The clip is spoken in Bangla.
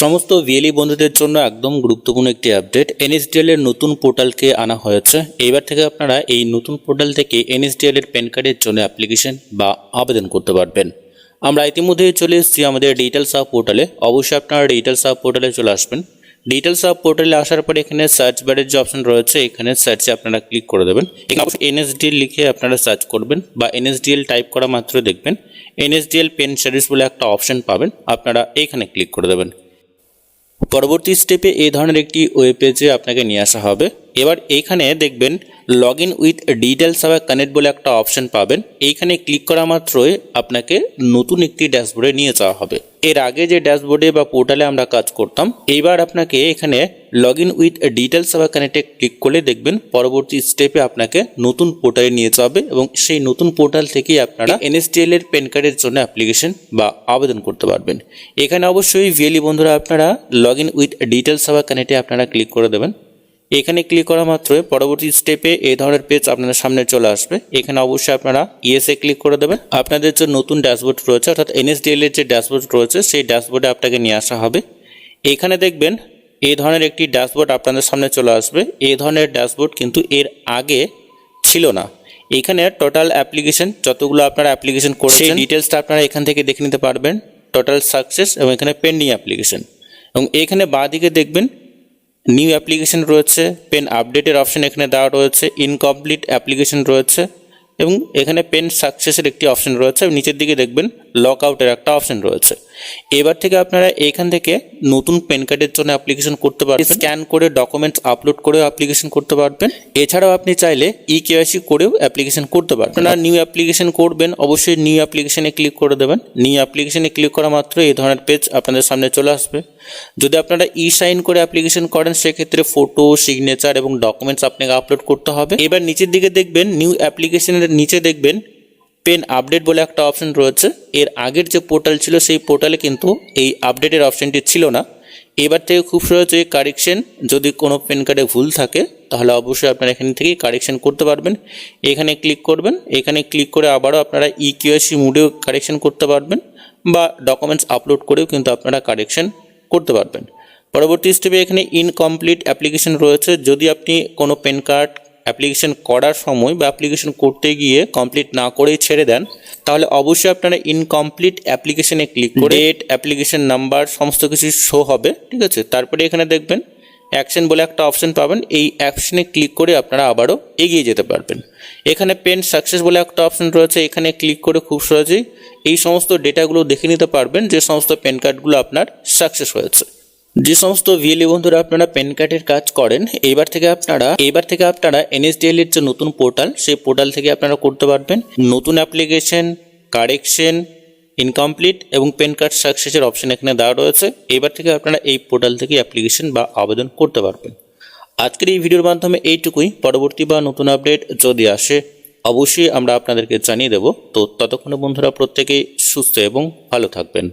সমস্ত ভিএলই বন্ধুদের জন্য একদম গুরুত্বপূর্ণ একটি আপডেট এনএসডিএল এর নতুন পোর্টালকে আনা হয়েছে। এবার থেকে আপনারা এই নতুন পোর্টাল থেকে এনএসডিএল এর প্যান কার্ডের জন্য অ্যাপ্লিকেশন বা আবেদন করতে পারবেন। আমরা ইতিমধ্যেই চলে এসেছি আমাদের ডিটেলস আপ পোর্টালে। অবশ্যই আপনারা ডিটেলস আপ পোর্টালে চলে আসবেন। ডিটেলস আপ পোর্টালে আসার পরে এখানে সার্চ বারের যে অপশন রয়েছে, এখানে সার্চে আপনারা ক্লিক করে দেবেন। এখানে এনএসডিএল লিখে আপনারা সার্চ করবেন বা এনএসডিএল টাইপ করা মাত্র দেখবেন। এনএসডিএল পেন সার্ভিস বলে একটা অপশন পাবেন। আপনারা এখানে ক্লিক করে দেবেন। পরবর্তী স্টেপে এই ধরনের একটি ওয়েব পেজে আপনাকে নিয়ে আসা হবে। এবার এইখানে দেখবেন লগ ইন উইথ ডিটেলস বা কানেক্ট বলে একটা অপশন পাবেন। এইখানে ক্লিক করা মাত্রই আপনাকে নতুন একটি ড্যাশবোর্ডে নিয়ে যাওয়া হবে। এর আগে যে ড্যাশবোর্ডে বা পোর্টালে আমরা কাজ করতাম, এইবার আপনাকে এখানে লগ ইন উইথ ডিটেলস বা কানেক্টে ক্লিক করলে দেখবেন পরবর্তী স্টেপে আপনাকে নতুন পোর্টালে নিয়ে যাবে এবং সেই নতুন পোর্টাল থেকেই আপনারা এনএসডিএল এর প্যান কার্ডের জন্য অ্যাপ্লিকেশন বা আবেদন করতে পারবেন। এখানে অবশ্যই ভিএলি বন্ধুরা, আপনারা লগ ইন উইথ ডিটেলস বা কানেক্টে আপনারা ক্লিক করে দেবেন। এখানে ক্লিক করা মাত্রই পরবর্তী স্টেপে এই ধরনের পেজ আপনাদের সামনে চলে আসবে। এখানে অবশ্যই আপনারা ইএসএ ক্লিক করে দেবেন। আপনাদের যে নতুন ড্যাশবোর্ড রয়েছে অর্থাৎ এনএসডিএল এর যে ড্যাশবোর্ড রয়েছে সেই ড্যাশবোর্ডে আপনাকে নিয়ে আসা হবে। এখানে দেখবেন এই ধরনের একটি ড্যাশবোর্ড আপনাদের সামনে চলে আসবে। এই ধরনের ড্যাশবোর্ড কিন্তু এর আগে ছিল না। এখানে টোটাল অ্যাপ্লিকেশন যতগুলো আপনারা অ্যাপ্লিকেশন করেছেন ডিটেলসটা আপনারা এখান থেকে দেখে নিতে পারবেন। টোটাল সাকসেস এবং এখানে পেন্ডিং অ্যাপ্লিকেশন এবং এখানে বাঁ দিকে দেখবেন নিউ অ্যাপ্লিকেশন রয়েছে, পেন আপডেটের অপশন এখানে দেওয়া রয়েছে ইনকমপ্লিট অ্যাপ্লিকেশন রয়েছে এবং এখানে পেন সাকসেসের একটি অপশন রয়েছে নিচের দিকে দেখবেন লক আউটের একটা অপশন রয়েছে। এবার থেকে আপনারা এখান থেকে নতুন প্যান কার্ডের জন্য অ্যাপ্লিকেশন করতে পারবেন। স্ক্যান করে ডকুমেন্টস আপলোড করেও অ্যাপ্লিকেশন করতে পারবেন। এছাড়াও আপনি চাইলে ই কেওয়াইসি করেও অ্যাপ্লিকেশন করতে পারবেন। আপনারা নিউ অ্যাপ্লিকেশন করবেন, অবশ্যই নিউ অ্যাপ্লিকেশনে ক্লিক করে দেবেন। নিউ অ্যাপ্লিকেশনে ক্লিক করা মাত্র এই ধরনের পেজ আপনাদের সামনে চলে আসবে। যদি আপনারা ই সাইন করে অ্যাপ্লিকেশন করেন, সেক্ষেত্রে ফটো সিগনেচার এবং ডকুমেন্টস আপনাকে আপলোড করতে হবে। এবার নিচের দিকে দেখবেন নিউ অ্যাপ্লিকেশনের নিচে দেখবেন পেন আপডেট বলে একটা অপশন রয়েছে। এর আগের যে পোর্টাল ছিল, সেই পোর্টালে কিন্তু এই আপডেটের অপশনটি ছিল না। এবার থেকে খুব সহজে কারেকশন যদি কোনো পেন কার্ডে ভুল থাকে, তাহলে অবশ্যই আপনারা এখান থেকেই কারেকশন করতে পারবেন। এখানে ক্লিক করবেন। এখানে ক্লিক করে আবারও আপনারা ই কিউএসি মুডেও কারেকশন করতে পারবেন বা ডকুমেন্টস আপলোড করেও কিন্তু আপনারা কারেকশন করতে পারবেন। পরবর্তী স্টেপে এখানে ইনকমপ্লিট অ্যাপ্লিকেশন রয়েছে। যদি আপনি কোনো পেন কার্ড অ্যাপ্লিকেশন করার সময় বা অ্যাপ্লিকেশন করতে গিয়ে কমপ্লিট না করেই ছেড়ে দেন তাহলে অবশ্যই আপনারা ইনকমপ্লিট অ্যাপ্লিকেশনে ক্লিক করে ডেট অ্যাপ্লিকেশন নাম্বার সমস্ত কিছু শো হবে ঠিক আছে? তারপরে এখানে দেখবেন অ্যাকশন বলে একটা অপশন পাবেন এই অ্যাকশনে ক্লিক করে আপনারা আবারও এগিয়ে যেতে পারবেন। এখানে পেন সাকসেস বলে একটা অপশন রয়েছে এখানে ক্লিক করে খুব সহজেই এই সমস্ত ডেটাগুলো দেখে নিতে পারবেন যে সমস্ত পেন কার্ডগুলো আপনার সাকসেস হয়েছে। যে সমস্ত ভিএলই বন্ধুরা আপনারা প্যান কার্ডের কাজ করেন এইবার থেকে আপনারা, এবার থেকে আপনারা এনএসডিএল এর যে নতুন পোর্টাল সেই পোর্টাল থেকে আপনারা করতে পারবেন। নতুন অ্যাপ্লিকেশন কারেকশন ইনকমপ্লিট এবং পেন কার্ড সাকসেসের অপশন এখানে দেওয়া রয়েছে। এবার থেকে আপনারা এই পোর্টাল থেকে অ্যাপ্লিকেশন বা আবেদন করতে পারবেন। আজকের এই ভিডিওর মাধ্যমে এইটুকুই। পরবর্তী বা নতুন আপডেট যদি আসে, অবশ্যই আমরা আপনাদেরকে জানিয়ে দেব। তো ততক্ষণে বন্ধুরা প্রত্যেকেই সুস্থ এবং ভালো থাকবেন।